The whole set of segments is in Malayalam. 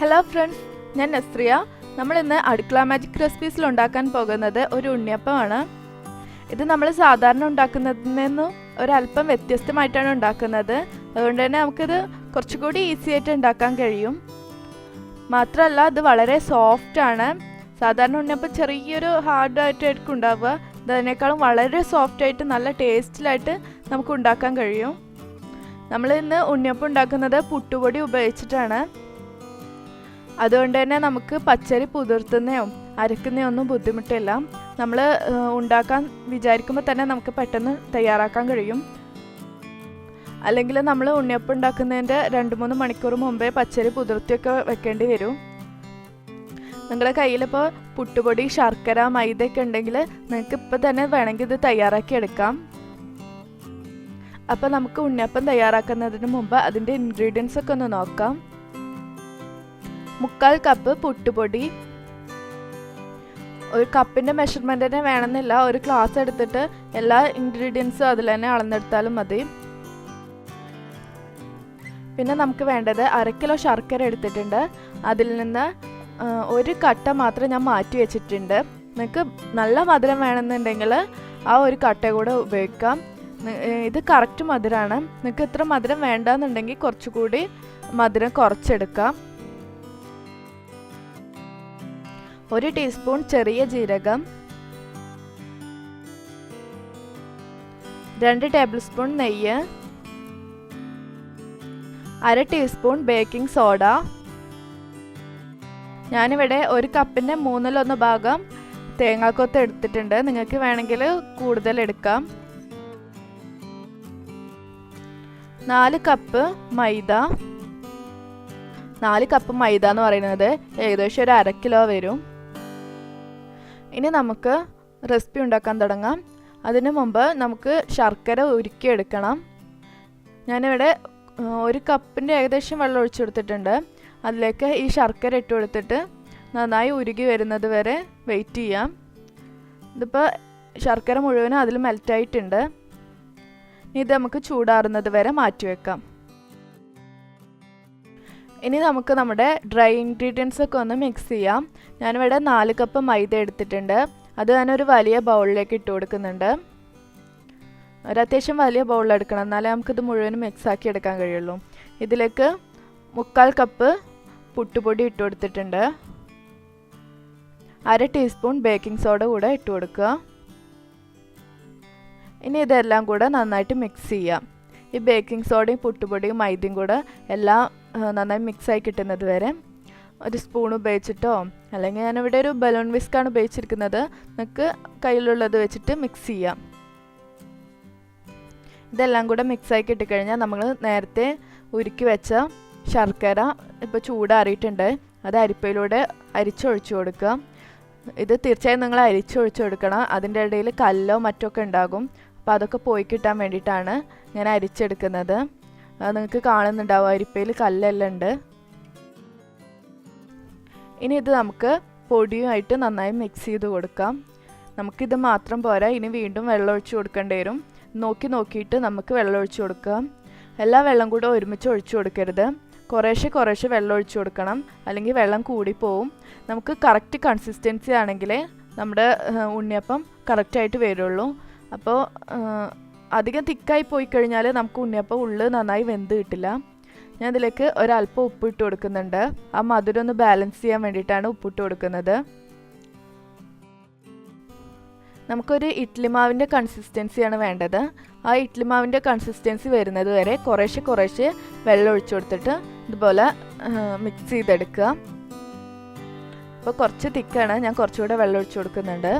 ഹലോ ഫ്രണ്ട്സ് ഞാൻ നസ്രിയ. നമ്മൾ ഇന്ന് അടുക്കള മാജിക് റെസിപ്പീസിൽ ഉണ്ടാക്കാൻ പോകുന്നത് ഒരു ഉണ്ണിയപ്പമാണ്. ഇത് നമ്മൾ സാധാരണ ഉണ്ടാക്കുന്നതിൽ നിന്നും ഒരല്പം വ്യത്യസ്തമായിട്ടാണ് ഉണ്ടാക്കുന്നത്. അതുകൊണ്ട് തന്നെ നമുക്കിത് കുറച്ചുകൂടി ഈസി ആയിട്ട് ഉണ്ടാക്കാൻ കഴിയും. മാത്രമല്ല ഇത് വളരെ സോഫ്റ്റ് ആണ്. സാധാരണ ഉണ്ണിയപ്പം ചെറിയൊരു ഹാർഡായിട്ടായിരിക്കും ഉണ്ടാവുക. ഇതിനേക്കാളും വളരെ സോഫ്റ്റ് ആയിട്ട് നല്ല ടേസ്റ്റിലായിട്ട് നമുക്ക് ഉണ്ടാക്കാൻ കഴിയും. നമ്മൾ ഇന്ന് ഉണ്ണിയപ്പം ഉണ്ടാക്കുന്നത് പുട്ടുപൊടി ഉപയോഗിച്ചിട്ടാണ്. അതുകൊണ്ട് തന്നെ നമുക്ക് പച്ചരി പുതിർത്തുന്നയോ അരക്കുന്നയോ ഒന്നും ബുദ്ധിമുട്ടില്ല. നമ്മൾ ഉണ്ടാക്കാൻ വിചാരിക്കുമ്പോൾ തന്നെ നമുക്ക് പെട്ടെന്ന് തയ്യാറാക്കാൻ കഴിയും. അല്ലെങ്കിൽ നമ്മൾ ഉണ്ണിയപ്പം ഉണ്ടാക്കുന്നതിന്റെ രണ്ട് മൂന്ന് മണിക്കൂർ മുമ്പേ പച്ചരി പുതിർത്തിയൊക്കെ വെക്കേണ്ടി വരും. നിങ്ങളുടെ കയ്യിലിപ്പോൾ പുട്ടുപൊടി ശർക്കര മൈദയൊക്കെ ഉണ്ടെങ്കിൽ നിങ്ങൾക്ക് ഇപ്പം തന്നെ വേണമെങ്കിൽ ഇത് തയ്യാറാക്കി എടുക്കാം. അപ്പോൾ നമുക്ക് ഉണ്ണിയപ്പം തയ്യാറാക്കുന്നതിന് മുമ്പ് അതിന്റെ ഇൻഗ്രീഡിയൻസ് ഒക്കെ ഒന്ന് നോക്കാം. മുക്കാൽ കപ്പ് പുട്ടുപൊടി. ഒരു കപ്പിന്റെ മെഷർമെന്റ് തന്നെ വേണമെന്നില്ല. ഒരു ഗ്ലാസ് എടുത്തിട്ട് എല്ലാ ഇൻഗ്രീഡിയൻസും അതിൽ തന്നെ അളന്നെടുത്താലും മതി. പിന്നെ നമുക്ക് വേണ്ടത് അര കിലോ ശർക്കര എടുത്തിട്ടുണ്ട്. അതിൽ നിന്ന് ഒരു കട്ട മാത്രം ഞാൻ മാറ്റി വെച്ചിട്ടുണ്ട്. നിങ്ങൾക്ക് നല്ല മധുരം വേണമെന്നുണ്ടെങ്കിൽ ആ ഒരു കട്ട കൂടെ ഉപയോഗിക്കാം. ഇത് കറക്റ്റ് മധുരമാണ് നിങ്ങൾക്ക് ഇത്ര മധുരം വേണ്ടെന്നുണ്ടെങ്കിൽ കുറച്ചുകൂടി മധുരം കുറച്ചെടുക്കാം. ഒരു ടീസ്പൂൺ ചെറിയ ജീരകം രണ്ട് ടേബിൾ സ്പൂൺ നെയ്യ് അര ടീസ്പൂൺ ബേക്കിംഗ് സോഡ. ഞാനിവിടെ ഒരു കപ്പിന്റെ മൂന്നിലൊന്ന് ഭാഗം തേങ്ങാക്കൊത്ത് എടുത്തിട്ടുണ്ട്. നിങ്ങൾക്ക് വേണമെങ്കിൽ കൂടുതൽ എടുക്കാം. നാല് കപ്പ് മൈദ. നാല് കപ്പ് മൈദ എന്ന് പറയുന്നത് ഏകദേശം ഒരു അര കിലോ വരും. ഇനി നമുക്ക് റെസിപ്പി ഉണ്ടാക്കാൻ തുടങ്ങാം. അതിനു മുമ്പ് നമുക്ക് ശർക്കര ഉരുക്കിയെടുക്കണം. ഞാനിവിടെ ഒരു കപ്പിന്റെ ഏകദേശം വെള്ളം ഒഴിച്ചു കൊടുത്തിട്ടുണ്ട്. അതിലേക്ക് ഈ ശർക്കര ഇട്ട് കൊടുത്തിട്ട് നന്നായി ഉരുകി വരുന്നത് വരെ വെയിറ്റ് ചെയ്യാം. ഇതിപ്പോൾ ശർക്കര മുഴുവനും അതിൽ മെൽറ്റായിട്ടുണ്ട് ഇത് നമുക്ക് ചൂടാറുന്നത് വരെ മാറ്റി വെക്കാം. ഇനി നമുക്ക് നമ്മുടെ ഡ്രൈ ഇൻഗ്രീഡിയൻസ് ഒക്കെ ഒന്ന് മിക്സ് ചെയ്യാം. ഞാനിവിടെ നാല് കപ്പ് മൈദ എടുത്തിട്ടുണ്ട്. അത് ഞാൻ ഒരു വലിയ ബൗളിലേക്ക് ഇട്ട് കൊടുക്കുന്നുണ്ട്. ഒരു അത്യാവശ്യം വലിയ ബൗളിൽ എടുക്കണം. എന്നാലേ നമുക്കിത് മുഴുവനും മിക്സ് ആക്കി എടുക്കാൻ കഴിയുള്ളൂ. ഇതിലേക്ക് മുക്കാൽ കപ്പ് പുട്ടുപൊടി ഇട്ട് കൊടുത്തിട്ടുണ്ട്. അര ടീസ്പൂൺ ബേക്കിംഗ് സോഡ കൂടെ ഇട്ട് കൊടുക്കുക. ഇനി ഇതെല്ലാം കൂടെ നന്നായിട്ട് മിക്സ് ചെയ്യാം. ഈ ബേക്കിംഗ് സോഡയും പുട്ടുപൊടിയും മൈദയും കൂടെ എല്ലാം നന്നായി മിക്സായി കിട്ടുന്നത് വരെ ഒരു സ്പൂൺ ഉപയോഗിച്ചിട്ടോ അല്ലെങ്കിൽ ഞാനിവിടെ ഒരു ബലൂൺ വിസ്ക്കാണ് ഉപയോഗിച്ചിരിക്കുന്നത്. നിങ്ങൾക്ക് കയ്യിലുള്ളത് വെച്ചിട്ട് മിക്സ് ചെയ്യാം. ഇതെല്ലാം കൂടെ മിക്സായി കിട്ടിക്കഴിഞ്ഞാൽ നമ്മൾ നേരത്തെ ഉരുക്കി വെച്ച ശർക്കര ഇപ്പോൾ ചൂടാറിയിട്ടുണ്ട്. അത് അരിപ്പയിലൂടെ അരിച്ചൊഴിച്ചു കൊടുക്കുക. ഇത് തീർച്ചയായും നിങ്ങൾ അരിച്ചൊഴിച്ചു കൊടുക്കണം. അതിന്റെ ഇടയിൽ കല്ലോ മറ്റൊക്കെ ഉണ്ടാകും. അപ്പോൾ അതൊക്കെ പോയി കിട്ടാൻ വേണ്ടിയിട്ടാണ് ഞാൻ അരിച്ചെടുക്കുന്നത്. നിങ്ങൾക്ക് കാണുന്നുണ്ടാവും. അരിപ്പയിൽ കല്ലെല്ലാം ഉണ്ട്. ഇനി ഇത് നമുക്ക് പൊടിയുമായിട്ട് നന്നായി മിക്സ് ചെയ്ത് കൊടുക്കാം. നമുക്കിത് മാത്രം പോരാ. ഇനി വീണ്ടും വെള്ളം ഒഴിച്ച് കൊടുക്കേണ്ടി വരും. നോക്കി നോക്കിയിട്ട് നമുക്ക് വെള്ളം ഒഴിച്ച് കൊടുക്കാം. എല്ലാ വെള്ളം കൂടെ ഒരുമിച്ച് ഒഴിച്ചു കൊടുക്കരുത്. കുറേശ്ശെ കുറേശ്ശെ വെള്ളം ഒഴിച്ചു കൊടുക്കണം. അല്ലെങ്കിൽ വെള്ളം കൂടിപ്പോവും. നമുക്ക് കറക്റ്റ് കൺസിസ്റ്റൻസി ആണെങ്കിൽ നമ്മുടെ ഉണ്ണിയപ്പം കറക്റ്റായിട്ട് വരുള്ളൂ. അപ്പോൾ അധികം തിക്കായി പോയി കഴിഞ്ഞാൽ നമുക്ക് ഉണ്ണിയപ്പം ഉള്ളിൽ നന്നായി വെന്ത് കിട്ടില്ല. ഞാൻ ഇതിലേക്ക് ഒരല്പം ഉപ്പിട്ട് കൊടുക്കുന്നുണ്ട്. ആ മധുരം ഒന്ന് ബാലൻസ് ചെയ്യാൻ വേണ്ടിയിട്ടാണ് ഉപ്പിട്ട് കൊടുക്കുന്നത്. നമുക്കൊരു ഇഡ്ലി മാവിന്റെ കൺസിസ്റ്റൻസിയാണ് വേണ്ടത്. ആ ഇഡ്ലി മാവിന്റെ കൺസിസ്റ്റൻസി വരുന്നത് വരെ കുറേശ്ശെ കുറേശ്ശെ വെള്ളം ഒഴിച്ചു കൊടുത്തിട്ട് ഇതുപോലെ മിക്സ് ചെയ്തെടുക്കുക. അപ്പോൾ കുറച്ച് തിക്കാണ്. ഞാൻ കുറച്ചുകൂടെ വെള്ളം ഒഴിച്ചു കൊടുക്കുന്നുണ്ട്.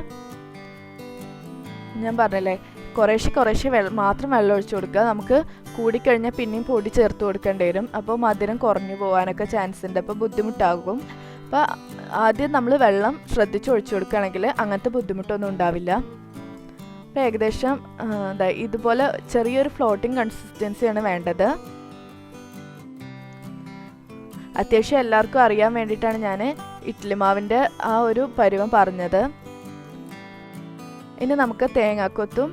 ഞാൻ പറഞ്ഞല്ലേ കുറേശ്ശെ കുറേശ്ശെ വെള്ളം മാത്രം വെള്ളം ഒഴിച്ചു കൊടുക്കുക. നമുക്ക് കൂടിക്കഴിഞ്ഞാൽ പിന്നെയും പൊടി ചേർത്ത് കൊടുക്കേണ്ടി വരും. അപ്പോൾ മധുരം കുറഞ്ഞു പോകാനൊക്കെ ചാൻസ് ഉണ്ട്. അപ്പോൾ ബുദ്ധിമുട്ടാകും. അപ്പോൾ ആദ്യം നമ്മൾ വെള്ളം ശ്രദ്ധിച്ച് ഒഴിച്ചു കൊടുക്കുകയാണെങ്കിൽ അങ്ങനത്തെ ബുദ്ധിമുട്ടൊന്നും ഉണ്ടാവില്ല. അപ്പോൾ ഏകദേശം എന്താ ഇതുപോലെ ചെറിയൊരു ഫ്ലോട്ടിംഗ് കൺസിസ്റ്റൻസിയാണ് വേണ്ടത്. അത്യാവശ്യം എല്ലാവർക്കും അറിയാൻ വേണ്ടിയിട്ടാണ് ഞാൻ ഇഡ്ലിമാവിന്റെ ആ ഒരു പരുവം പറഞ്ഞത്. ഇനി നമുക്ക് തേങ്ങാക്കൊത്തും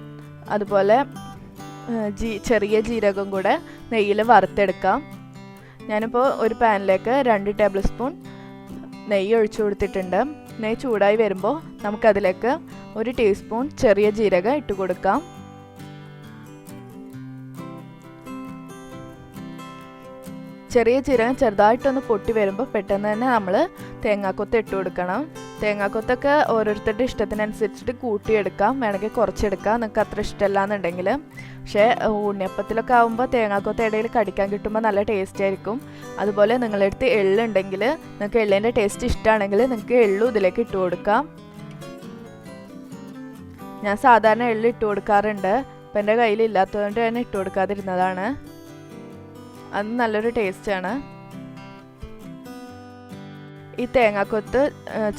അതുപോലെ ജീ ചെറിയ ജീരകം കൂടെ നെയ്യിൽ വറുത്തെടുക്കാം. ഞാനിപ്പോൾ ഒരു പാനിലേക്ക് രണ്ട് ടേബിൾ സ്പൂൺ നെയ്യ് ഒഴിച്ചു കൊടുത്തിട്ടുണ്ട്. നെയ്യ് ചൂടായി വരുമ്പോൾ നമുക്കതിലേക്ക് ഒരു ടീസ്പൂൺ ചെറിയ ജീരകം ഇട്ട് കൊടുക്കാം. ചെറിയ ജീരകം ചെറുതായിട്ടൊന്ന് പൊട്ടി വരുമ്പോൾ പെട്ടെന്ന് തന്നെ നമ്മൾ തേങ്ങാക്കൊത്ത് ഇട്ട് കൊടുക്കണം. തേങ്ങാക്കൊത്തൊക്കെ ഓരോരുത്തരുടെ ഇഷ്ടത്തിനനുസരിച്ചിട്ട് കൂട്ടിയെടുക്കാം. വേണമെങ്കിൽ കുറച്ചെടുക്കാം. നിങ്ങൾക്ക് അത്ര ഇഷ്ടമല്ല എന്നുണ്ടെങ്കിൽ പക്ഷേ ഉണ്ണിയപ്പത്തിലൊക്കെ ആകുമ്പോൾ തേങ്ങാക്കൊത്ത് ഇടയിൽ കടിക്കാൻ കിട്ടുമ്പോൾ നല്ല ടേസ്റ്റ് ആയിരിക്കും. അതുപോലെ നിങ്ങളുടെ അടുത്ത് എള്ളുണ്ടെങ്കിൽ നിങ്ങൾക്ക് എള്ളിന്റെ ടേസ്റ്റ് ഇഷ്ടമാണെങ്കിൽ നിങ്ങൾക്ക് എള്ളും ഇതിലേക്ക് ഇട്ട് കൊടുക്കാം. ഞാൻ സാധാരണ എള്ള് ഇട്ട് കൊടുക്കാറുണ്ട്. അപ്പം എന്റെ കയ്യിൽ ഇല്ലാത്തതുകൊണ്ട് തന്നെ ഇട്ട് കൊടുക്കാതിരുന്നതാണ്. അത് നല്ലൊരു ടേസ്റ്റാണ്. ഈ തേങ്ങാക്കൊത്ത്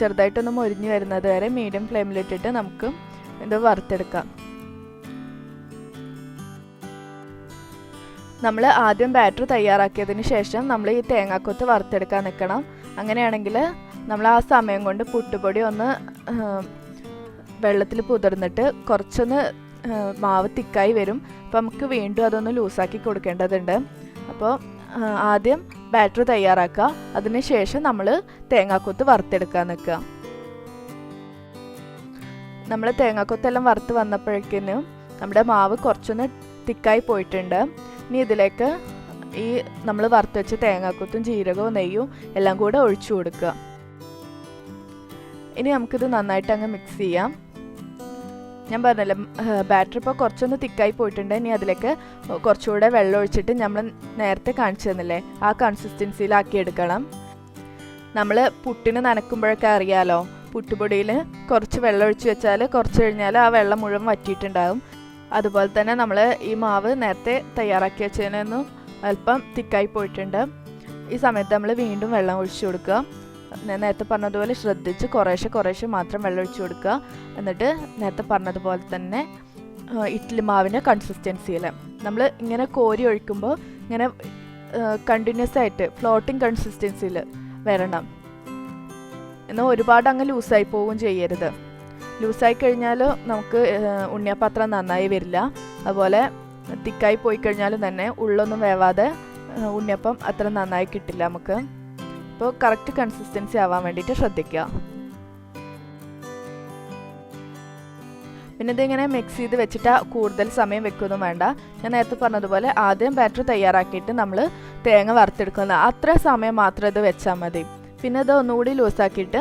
ചെറുതായിട്ടൊന്ന് മൊരിഞ്ഞ് വരുന്നത് വരെ മീഡിയം ഫ്ലെയിമിലിട്ടിട്ട് നമുക്ക് ഇത് വറുത്തെടുക്കാം. നമ്മൾ ആദ്യം ബാറ്റർ തയ്യാറാക്കിയതിന് ശേഷം നമ്മൾ ഈ തേങ്ങാക്കൊത്ത് വറുത്തെടുക്കാൻ നിൽക്കണം അങ്ങനെയാണെങ്കിൽ നമ്മൾ ആ സമയം കൊണ്ട് പുട്ടുപൊടി ഒന്ന് വെള്ളത്തിൽ പുതിർന്നിട്ട് കുറച്ചൊന്ന് മാവ് തിക്കായി വരും. അപ്പോൾ നമുക്ക് വീണ്ടും അതൊന്ന് ലൂസാക്കി കൊടുക്കേണ്ടതുണ്ട്. അപ്പോൾ ആദ്യം ബാറ്റർ തയ്യാറാക്കുക. അതിനുശേഷം നമ്മൾ തേങ്ങാക്കൊത്ത് വറുത്തെടുക്കാൻ നിൽക്കുക. നമ്മൾ തേങ്ങാക്കൊത്തെല്ലാം വറുത്ത് വന്നപ്പോഴേക്കിനും നമ്മുടെ മാവ് കുറച്ചൊന്ന് തിക്കായി പോയിട്ടുണ്ട്. ഇനി ഇതിലേക്ക് ഈ നമ്മൾ വറുത്ത് വെച്ച തേങ്ങാക്കൊത്തും ജീരകവും നെയ്യും എല്ലാം കൂടെ ഒഴിച്ചു കൊടുക്കുക. ഇനി നമുക്കിത് നന്നായിട്ട് അങ്ങ് മിക്സ് ചെയ്യാം. ഞാൻ പറഞ്ഞല്ലോ ബാറ്ററി ഇപ്പോൾ കുറച്ചൊന്ന് തിക്കായി പോയിട്ടുണ്ട്. ഇനി അതിലേക്ക് കുറച്ചുകൂടെ വെള്ളം ഒഴിച്ചിട്ട് നമ്മൾ നേരത്തെ കാണിച്ചു തന്നില്ലേ ആ കൺസിസ്റ്റൻസിയിലാക്കി എടുക്കണം. നമ്മൾ പുട്ടിന് നനക്കുമ്പോഴൊക്കെ അറിയാലോ പുട്ടുപൊടിയിൽ കുറച്ച് വെള്ളം ഒഴിച്ച് വെച്ചാൽ കുറച്ച് കഴിഞ്ഞാൽ ആ വെള്ളം മുഴുവൻ വറ്റിയിട്ടുണ്ടാകും. അതുപോലെ തന്നെ നമ്മൾ ഈ മാവ് നേരത്തെ തയ്യാറാക്കി വെച്ചതിനൊന്നും അല്പം തിക്കായി പോയിട്ടുണ്ട്. ഈ സമയത്ത് നമ്മൾ വീണ്ടും വെള്ളം ഒഴിച്ചു കൊടുക്കുക. ഞാൻ നേരത്തെ പറഞ്ഞതുപോലെ ശ്രദ്ധിച്ച് കുറേശ്ശെ കുറേശ്ശെ മാത്രം വെള്ളം ഒഴിച്ചു കൊടുക്കുക. എന്നിട്ട് നേരത്തെ പറഞ്ഞതുപോലെ തന്നെ ഇഡ്ഡലി മാവിന്റെ കൺസിസ്റ്റൻസിയിൽ നമ്മൾ ഇങ്ങനെ കോരി ഒഴിക്കുമ്പോൾ ഇങ്ങനെ കണ്ടിന്യൂസ് ആയിട്ട് ഫ്ലോട്ടിങ് കൺസിസ്റ്റൻസിയിൽ വരണം. എന്നാൽ ഒരുപാട് അങ്ങ് ലൂസായി പോവുകയും ചെയ്യരുത്. ലൂസായി കഴിഞ്ഞാൽ നമുക്ക് ഉണ്ണിയപ്പം നന്നായി വരില്ല. അതുപോലെ തിക്കായി പോയി കഴിഞ്ഞാലും തന്നെ ഉള്ളൊന്നും വേവാതെ ഉണ്ണിയപ്പം അത്ര നന്നായി കിട്ടില്ല നമുക്ക്. അപ്പോൾ കറക്റ്റ് കൺസിസ്റ്റൻസി ആവാൻ വേണ്ടിയിട്ട് ശ്രദ്ധിക്കുക. പിന്നെ ഇതിങ്ങനെ മിക്സ് ചെയ്ത് വെച്ചിട്ട് കൂടുതൽ സമയം വെക്കൊന്നും വേണ്ട. ഞാൻ നേരത്തെ പറഞ്ഞതുപോലെ ആദ്യം ബാറ്റർ തയ്യാറാക്കിയിട്ട് നമ്മൾ തേങ്ങ വറുത്തെടുക്കുന്ന അത്ര സമയം മാത്രം ഇത് വെച്ചാൽ മതി. പിന്നെ ഇത് ഒന്നുകൂടി ലൂസാക്കിയിട്ട്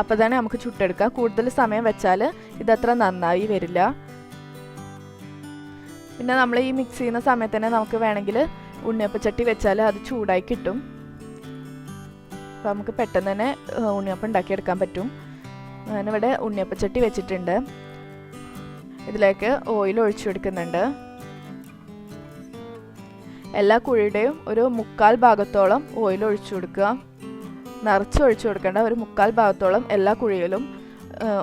അപ്പോൾ തന്നെ നമുക്ക് ചുട്ടെടുക്കാം. കൂടുതൽ സമയം വെച്ചാൽ ഇതത്ര നന്നായി വരില്ല. പിന്നെ നമ്മൾ ഈ മിക്സ് ചെയ്യുന്ന സമയത്ത് തന്നെ നമുക്ക് വേണമെങ്കിൽ ഉണ്ണിയപ്പച്ചട്ടി വെച്ചാൽ അത് ചൂടായി കിട്ടും. അപ്പോൾ നമുക്ക് പെട്ടെന്ന് തന്നെ ഉണ്ണിയപ്പം ഉണ്ടാക്കിയെടുക്കാൻ പറ്റും. ഞാനിവിടെ ഉണ്ണിയപ്പച്ചട്ടി വെച്ചിട്ടുണ്ട്. ഇതിലേക്ക് ഓയിൽ ഒഴിച്ചു കൊടുക്കുന്നുണ്ട്. എല്ലാ കുഴിയുടെയും ഒരു മുക്കാൽ ഭാഗത്തോളം ഓയിൽ ഒഴിച്ചു കൊടുക്കുക. നിറച്ച് ഒഴിച്ചു കൊടുക്കേണ്ട ഒരു മുക്കാൽ ഭാഗത്തോളം എല്ലാ കുഴിയിലും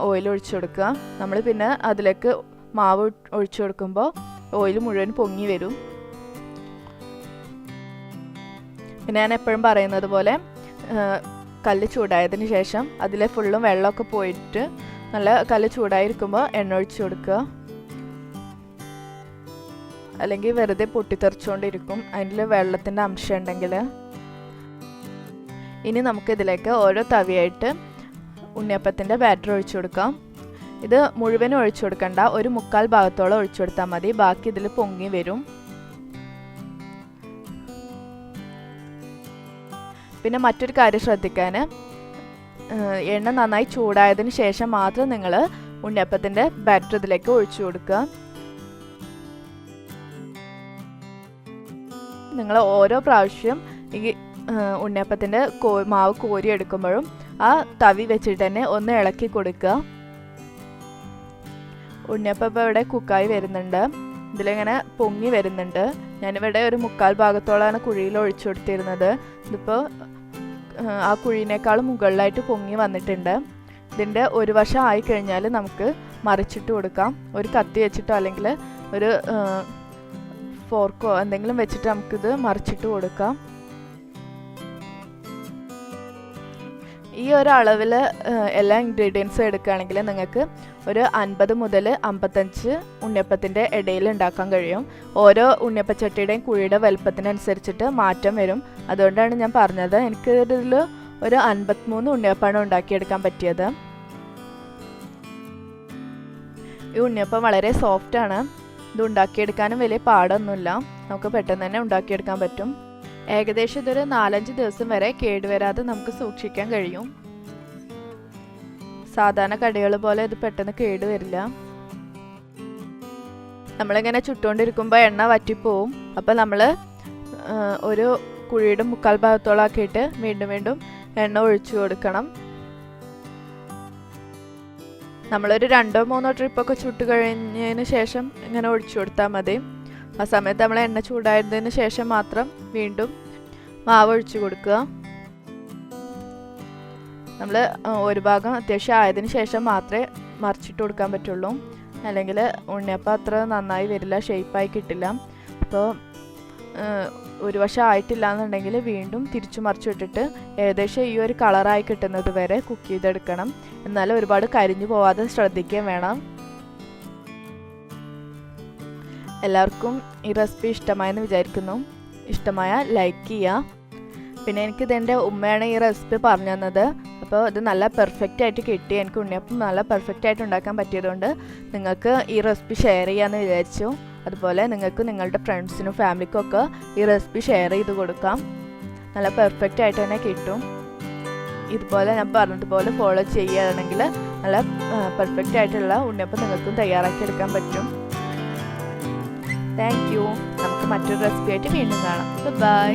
ഓയിൽ ഒഴിച്ചു കൊടുക്കുക. നമ്മൾ പിന്നെ അതിലേക്ക് മാവ് ഒഴിച്ചു കൊടുക്കുമ്പോൾ ഓയിൽ മുഴുവൻ പൊങ്ങി വരും. പിന്നെ ഞാൻ എപ്പോഴും പറയുന്നത് പോലെ കല്ല് ചൂടായതിന് ശേഷം അതിലെ ഫുള്ളും വെള്ളമൊക്കെ പോയിട്ട് നല്ല കല്ല് ചൂടായിരിക്കുമ്പോൾ എണ്ണ ഒഴിച്ചു കൊടുക്കുക. അല്ലെങ്കിൽ വെറുതെ പൊട്ടിത്തെറിച്ചുകൊണ്ടിരിക്കും. അതിന്റെ വെള്ളത്തിന്റെ അംശം ഉണ്ടെങ്കിൽ. ഇനി നമുക്കിതിലേക്ക് ഓരോ തവിയായിട്ട് ഉണ്ണിയപ്പത്തിന്റെ ബാറ്റർ ഒഴിച്ചു കൊടുക്കാം. ഇത് മുഴുവനും ഒഴിച്ചു കൊടുക്കണ്ട. ഒരു മുക്കാൽ ഭാഗത്തോളം ഒഴിച്ചു കൊടുത്താൽ മതി. ബാക്കി ഇതിൽ പൊങ്ങി വരും. പിന്നെ മറ്റൊരു കാര്യം ശ്രദ്ധിക്കാൻ. എണ്ണ നന്നായി ചൂടായതിന് ശേഷം മാത്രം നിങ്ങൾ ഉണ്ണിയപ്പത്തിന്റെ ബാറ്റർ ഇതിലേക്ക് ഒഴിച്ചു കൊടുക്കുക. നിങ്ങൾ ഓരോ പ്രാവശ്യം ഈ ഉണ്ണിയപ്പത്തിന്റെ കോ മാവ് കോരി എടുക്കുമ്പോഴും ആ തവി വെച്ചിട്ട് തന്നെ ഒന്ന് ഇളക്കി കൊടുക്കുക. ഉണ്ണിയപ്പം ഇവിടെ കുക്കായി വരുന്നുണ്ട്. ഇതിലിങ്ങനെ പൊങ്ങി വരുന്നുണ്ട്. ഞാനിവിടെ ഒരു മുക്കാൽ ഭാഗത്തോളാണ് കുഴിയിൽ ഒഴിച്ചു കൊടുത്തിരുന്നത്. ഇതിപ്പോൾ ആ കുഴിനേക്കാളും മുകളിലായിട്ട് പൊങ്ങി വന്നിട്ടുണ്ട്. ഇതിന്റെ ഒരു വശം ആയി കഴിഞ്ഞാൽ നമുക്ക് മറിച്ചിട്ട് കൊടുക്കാം. ഒരു കത്തി വെച്ചിട്ടോ അല്ലെങ്കിൽ ഒരു ഫോർക്കോ എന്തെങ്കിലും വെച്ചിട്ട് നമുക്കിത് മറിച്ചിട്ട് കൊടുക്കാം. ഈ ഒരു അളവിൽ എല്ലാ ഇൻഗ്രീഡിയൻസും എടുക്കുകയാണെങ്കിൽ നിങ്ങൾക്ക് ഒരു അൻപത് മുതൽ അമ്പത്തഞ്ച് ഉണ്ണിയപ്പത്തിന്റെ ഇടയിൽ ഉണ്ടാക്കാൻ കഴിയും. ഓരോ ഉണ്ണിയപ്പച്ചട്ടിയുടെയും കുഴിയുടെ വലുപ്പത്തിനനുസരിച്ചിട്ട് മാറ്റം വരും. അതുകൊണ്ടാണ് ഞാൻ പറഞ്ഞത് എനിക്ക് ഇതിൽ ഒരു അൻപത്തിമൂന്ന് ഉണ്ണിയപ്പമാണ് ഉണ്ടാക്കിയെടുക്കാൻ പറ്റിയത്. ഈ ഉണ്ണിയപ്പം വളരെ സോഫ്റ്റാണ് ഇത് ഉണ്ടാക്കിയെടുക്കാനും വലിയ പാടൊന്നുമില്ല. നമുക്ക് പെട്ടെന്ന് തന്നെ ഉണ്ടാക്കിയെടുക്കാൻ പറ്റും. ഏകദേശം ഇതൊരു നാലഞ്ച് ദിവസം വരെ കേടുവരാതെ നമുക്ക് സൂക്ഷിക്കാൻ കഴിയും. സാധാരണ കടികൾ പോലെ ഇത് പെട്ടെന്ന് കേട് വരില്ല. നമ്മളിങ്ങനെ ചുട്ടുകൊണ്ടിരിക്കുമ്പോൾ എണ്ണ വറ്റിപ്പോവും. അപ്പോൾ നമ്മൾ ഒരു കുഴിയുടെ മുക്കാൽ ഭാഗത്തോളം ആക്കിയിട്ട് വീണ്ടും വീണ്ടും എണ്ണ ഒഴിച്ചു കൊടുക്കണം. നമ്മളൊരു രണ്ടോ മൂന്നോ ട്രിപ്പൊക്കെ ചുട്ട് കഴിഞ്ഞതിന് ശേഷം ഇങ്ങനെ ഒഴിച്ചു കൊടുത്താൽ മതി. ആ സമയത്ത് നമ്മൾ എണ്ണ ചൂടായതിന് ശേഷം മാത്രം വീണ്ടും മാവ് ഒഴിച്ചു കൊടുക്കുക. നമ്മൾ ഒരു ഭാഗം അത്യാവശ്യം ആയതിനു ശേഷം മാത്രമേ മറിച്ചിട്ട് കൊടുക്കാൻ പറ്റുള്ളൂ. അല്ലെങ്കിൽ ഉണ്ണിയപ്പം അത്ര നന്നായി വരില്ല ഷേപ്പായി കിട്ടില്ല. അപ്പോൾ ഒരു വശം ആയിട്ടില്ല എന്നുണ്ടെങ്കിൽ വീണ്ടും തിരിച്ചു മറിച്ചു വിട്ടിട്ട് ഏകദേശം ഈ ഒരു കളറായി കിട്ടുന്നത് വരെ കുക്ക് ചെയ്തെടുക്കണം. എന്നാലും ഒരുപാട് കരിഞ്ഞു പോവാതെ ശ്രദ്ധിക്കുകയും വേണം. എല്ലാവർക്കും ഈ റെസിപ്പി ഇഷ്ടമായെന്ന് വിചാരിക്കുന്നു. ഇഷ്ടമായ ലൈക്ക് ചെയ്യുക. പിന്നെ എനിക്ക് ഇതെന്റെ ഉമ്മയാണ് ഈ റെസിപ്പി പറഞ്ഞു തന്നത്. അപ്പോൾ ഇത് നല്ല പെർഫെക്റ്റ് ആയിട്ട് കിട്ടി. എനിക്ക് ഉണ്ണിയപ്പം നല്ല പെർഫെക്റ്റ് ആയിട്ട് ഉണ്ടാക്കാൻ പറ്റിയതുകൊണ്ട് നിങ്ങൾക്ക് ഈ റെസിപ്പി ഷെയർ ചെയ്യാമെന്ന് വിചാരിച്ചു. അതുപോലെ നിങ്ങൾക്ക് നിങ്ങളുടെ ഫ്രണ്ട്സിനും ഫാമിലിക്കും ഒക്കെ ഈ റെസിപ്പി ഷെയർ ചെയ്ത് കൊടുക്കാം. നല്ല പെർഫെക്റ്റ് ആയിട്ട് തന്നെ കിട്ടും. ഇതുപോലെ ഞാൻ പറഞ്ഞതുപോലെ ഫോളോ ചെയ്യുകയാണെങ്കിൽ നല്ല പെർഫെക്റ്റ് ആയിട്ടുള്ള ഉണ്ണിയപ്പം നിങ്ങൾക്കും തയ്യാറാക്കി എടുക്കാൻ പറ്റും. താങ്ക് യു നമുക്ക് മറ്റൊരു റെസിപ്പി ആയിട്ട് വീണ്ടും കാണാം. ബൈ